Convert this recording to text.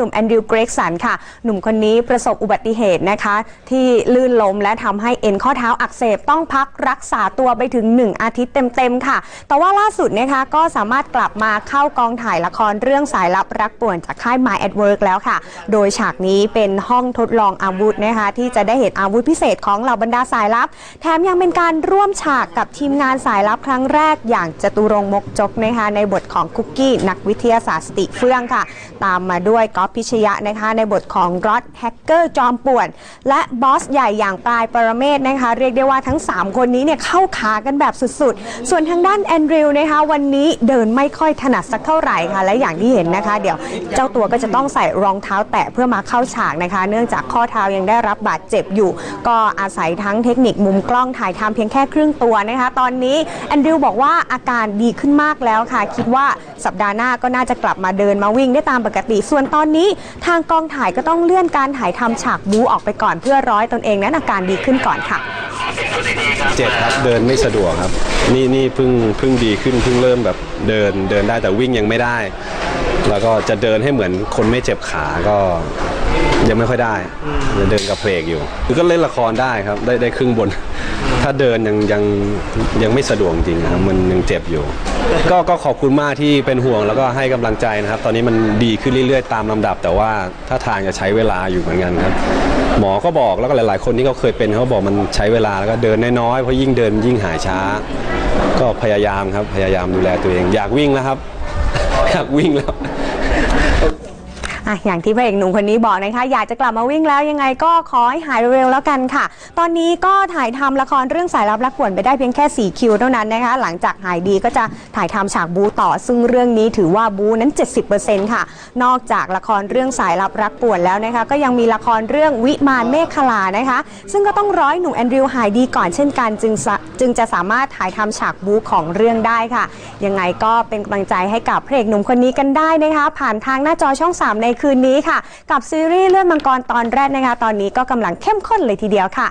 หนุ่มแอนดริวเกรกสันค่ะ หนุ่มคนนี้ประสบอุบัติเหตุนะคะ ที่ลื่นล้มและทำให้เอ็นข้อเท้าอักเสบต้องพักรักษาตัวไปถึง 1 อาทิตย์เต็ม ๆ ค่ะ แต่ว่าล่าสุดนะคะก็สามารถกลับมาเข้ากองถ่ายละครเรื่องสายลับรักป่วนจากค่าย My at Work แล้วค่ะ โดยฉากนี้เป็นห้องทดลองอาวุธนะคะ ที่จะได้เห็นอาวุธพิเศษของเหล่าบรรดาสายลับ แถมยังเป็นการร่วมฉากกับทีมงานสายลับครั้งแรก อย่างจตุรงมกจกนะคะในบทของคุกกี้นักวิทยาศาสตร์สติเฟื่องค่ะ ตามมาด้วยก๊อฟพิชยะนะคะในบทของรอดแฮกเกอร์จอมป่วน และบอสใหญ่อย่างปลายปรเมศนะคะเรียกได้ว่าทั้ง 3 คนนี้เนี่ยเข้าขากันแบบสุดๆ ส่วนทางด้านแอนดริวนะคะวันนี้เดินไม่ค่อยถนัดสักเท่าไหร่ค่ะ และอย่างที่เห็นนะคะ เดี๋ยวเจ้าตัวก็จะต้องใส่รองเท้าแตะเพื่อมาเข้าฉากนะคะ เนื่องจากข้อเท้ายังได้รับบาดเจ็บอยู่ ก็อาศัยทั้งเทคนิคมุมกล้องถ่ายทำเพียงแค่ครึ่งตัวนะคะ ตอนนี้แอนดริวบอกว่าอาการดีขึ้นมากแล้วค่ะ คิดว่าสัปดาห์หน้าก็น่าจะกลับมาเดินมาวิ่งได้ตามปกติ ส่วนตอนนี้ทางกองถ่ายก็ต้องเลื่อนการถ่ายทำฉากบูออกไปก่อนเพื่อร้อยตนเองนั้นอาการดีขึ้นก่อนค่ะเจ็บครับเดินไม่สะดวกครับ นี่นี่เพิ่งเพิ่งดีขึ้นเพิ่งเริ่มแบบเดินเดินได้แต่วิ่งยังไม่ได้ แล้วก็จะเดินให้เหมือนคนไม่เจ็บขาก็ยังไม่ค่อยได้จะเดินกับเพลกอยู่คือก็เล่นละครได้ครับได้ได้ครึ่งบน ถ้าเดินยังยังยังไม่สะดวกจริงครับมันยังเจ็บอยู่ ก็ก็ขอบคุณมากที่เป็นห่วงแล้วก็ให้กำลังใจนะครับ ตอนนี้มันดีขึ้นเรื่อยๆ ตามลำดับ แต่ว่าถ้าทางจะใช้เวลาอยู่เหมือนกันครับ หมอก็บอกแล้วก็หลาย ๆ คนที่เขาเคยเป็นเขาบอกมันใช้เวลาแล้วก็เดินน้อยๆเพราะยิ่งเดินยิ่งหายช้า ก็พยายามครับพยายามดูแลตัวเอง อยากวิ่งแล้วครับ อยากวิ่งแล้ว อะอย่างที่พระเอกหนุ่มคนนี้บอกนะคะ อยากจะกลับมาวิ่งแล้วยังไงก็ขอให้หายเร็วๆแล้วกันค่ะ ตอนนี้ก็ถ่ายทำละครเรื่องสายลับรักป่วนไปได้เพียงแค่ 4 คิวเท่านั้นนะคะ หลังจากหายดีก็จะถ่ายทำฉากบูต่อ ซึ่งเรื่องนี้ถือว่าบูนั้น 70%ค่ะ นอกจากละครเรื่องสายลับรักป่วนแล้วนะคะ ก็ยังมีละครเรื่องวิมานเมฆขลานะคะ ซึ่งก็ต้องร้อยหนุ่มแอนดริวหายดีก่อนเช่นกันจึงจึงจะสามารถถ่ายทำฉากบูของเรื่องได้ค่ะ ยังไงก็เป็นกำลังใจให้กับพระเอกหนุ่มคนนี้กันได้นะคะ ผ่านทางหน้าจอช่อง 3 ในคืนนี้ค่ะ กับซีรีส์เลื่องมังกรตอนแรกนะคะ ตอนนี้ก็กำลังเข้มข้นเลยทีเดียวค่ะ